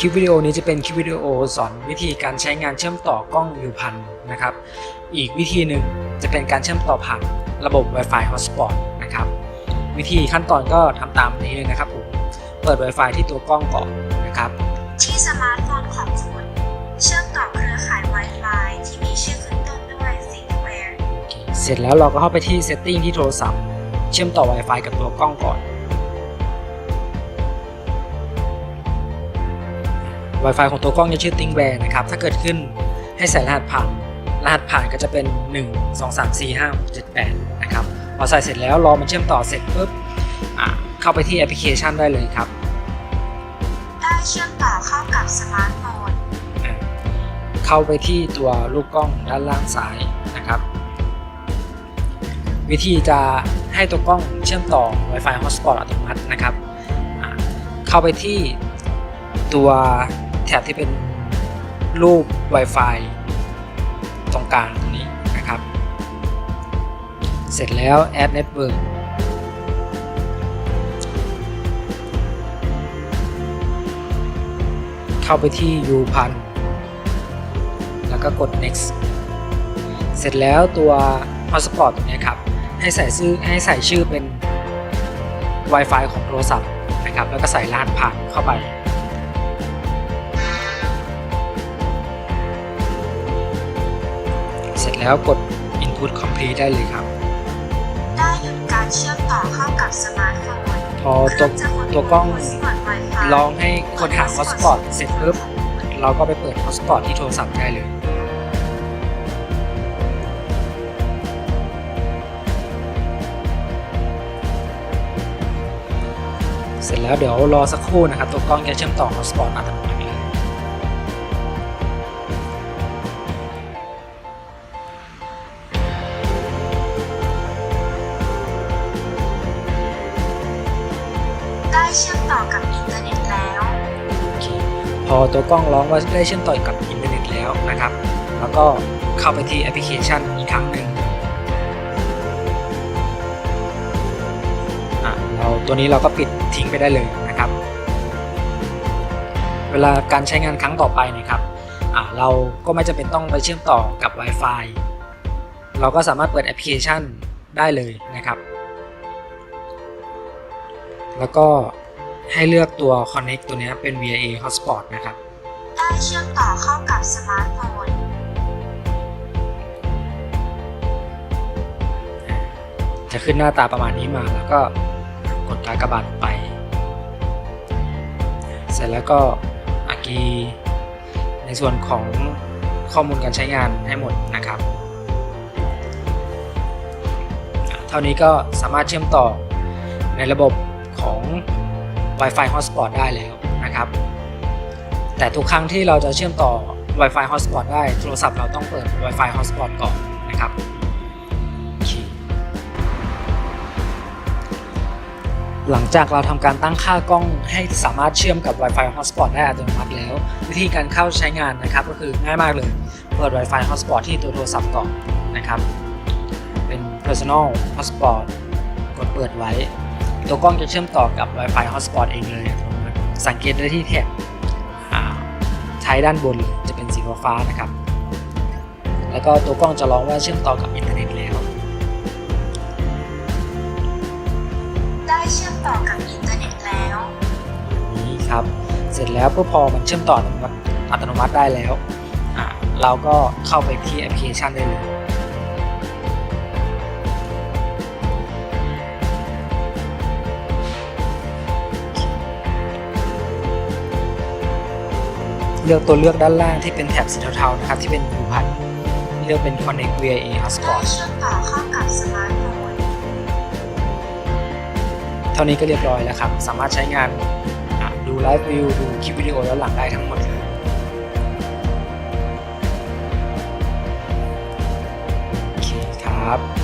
คลิปวิดีโอนี้จะเป็นคลิปวิดีโอสอนวิธีการใช้งานเชื่อมต่อกล้องยูพันนะครับ อีกวิธีหนึ่งจะเป็นการเชื่อมต่อผ่านระบบ Wi-Fi Hotspot นะครับ วิธีขั้นตอนก็ทำตามนี้เลยนะครับผม เปิด Wi-Fi ที่ตัวกล้องก่อนนะครับ ที่สมาร์ทโฟนของคุณเชื่อมต่อเครือข่าย Wi-Fi ที่มีชื่อขึ้นต้นด้วย ThinkWare เสร็จแล้วเราก็เข้าไปที่ Setting ที่โทรศัพท์ เชื่อมต่อ Wi-Fi กับตัวกล้องก่อน Wi-Fi ของตัวกล้องจะชื่อ ThinkWare นะครับ ถ้าเกิดขึ้นให้ใส่รหัสผ่าน รหัสผ่านก็จะเป็น 1 2 3 4 5 6 7 8 นะครับ พอใส่เสร็จแล้วรอมันเชื่อมต่อเสร็จปุ๊บอะเข้าไปที่แอปพลิเคชันได้เลยครับ ได้เชื่อมต่อเข้ากับสมาร์ทโฟนอะเข้าไปที่ตัวลูกกล้องด้านล่างซ้ายนะครับ วิธีจะให้ตัวกล้องเชื่อมต่อ Wi-Fi Hotspot อัตโนมัตินะครับอะเข้าไปที่ตัว แถบที่เป็นรูป Wi-Fi ตรงกลางตรงนี้นะครับ เสร็จแล้ว Add Network เข้าไปที่ U พันแล้วก็กด next เสร็จแล้วตัว hotspot ตรงนี้ครับ ให้ใส่ชื่อให้ใส่ชื่อเป็น Wi-Fi ของโทรศัพท์นะครับ แล้วก็ใส่รหัสผ่านเข้าไป แล้วกด input complete ได้เลยครับ ได้หยุดการเชื่อมต่อเข้ากับสมาร์ทโฟนพอตัวตัวกล้อง Wi-Fi ลองให้คนหา hotspot เสร็จปุ๊บเราก็ไปเปิด hotspot ที่โทรศัพท์ได้เลยเสร็จแล้วเดี๋ยวรอสักครู่นะครับ ตัวกล้องจะเชื่อมต่อ hotspot อัตโนมัติ เชื่อมต่อกับอินเทอร์เน็ตแล้วพอตัวกล้องร้องว่าได้เชื่อมต่อกับอินเทอร์เน็ตแล้วนะครับ แล้วก็เข้าไปที่แอปพลิเคชันอีกครั้งหนึ่งอะเราตัวนี้เราก็ปิดทิ้งไปได้เลยนะครับ เวลาการใช้งานครั้งต่อไปนะครับอะเราก็ไม่จำเป็นต้องไปเชื่อมต่อกับ Wi-Fi เราก็สามารถเปิดแอปพลิเคชันได้เลยนะครับ แล้วก็ ให้เลือกตัว Connect ตัวเนี้ยเป็น VIA Hotspot นะครับ ได้เชื่อมต่อเข้ากับสมาร์ทโฟนจะขึ้นหน้าตาประมาณนี้มาแล้วก็กดกากบาทไป เสร็จแล้วก็อากีในส่วนของข้อมูลการใช้งานให้หมดนะครับอะเท่านี้ก็สามารถเชื่อมต่อในระบบของ Wi-Fi Hotspot ได้แล้วนะครับ แต่ทุกครั้งที่เราจะเชื่อมต่อ Wi-Fi Hotspot ได้โทรศัพท์เราต้องเปิด Wi-Fi Hotspot ก่อนนะครับหลังจากเราทำการตั้งค่ากล้องให้สามารถเชื่อมกับ Wi-Fi Hotspot ได้อัตโนมัติแล้ว วิธีการเข้าใช้งานนะครับก็คือง่ายมากเลย เปิด Wi-Fi Hotspot ที่ตัวโทรศัพท์ก่อนนะครับ เป็น Personal Hotspot กดเปิดไว้ ตัวกล้องจะเชื่อมต่อกับ Wi-Fi Hotspot เองเลยอัตโนมัติสังเกตได้ที่แถบอ่าท้ายด้านบนเลยจะเป็นสีฟ้าๆนะครับ แล้วก็ตัวกล้องจะร้องว่าเชื่อมต่อกับอินเทอร์เน็ตแล้ว ได้เชื่อมต่อกับอินเทอร์เน็ตแล้วนี้ครับ เสร็จแล้วเพื่อพอมันเชื่อมต่ออัตโนมัติอัตโนมัติได้แล้วอะเราก็เข้าไปที่แอปพลิเคชันได้เลย เลือกตัวเลือกด้านล่างที่เป็นแถบสีเทาๆนะครับที่เป็นยูพันเลือกเป็น Connect VIA Hotspot เชื่อมต่อเข้ากับสมาร์ทโฟนเท่านี้ก็เรียบร้อยแล้วครับ สามารถใช้งานดูไลฟ์วิวดูคลิปวิดีโอย้อนหลังได้ทั้งหมดเลยโอเคครับ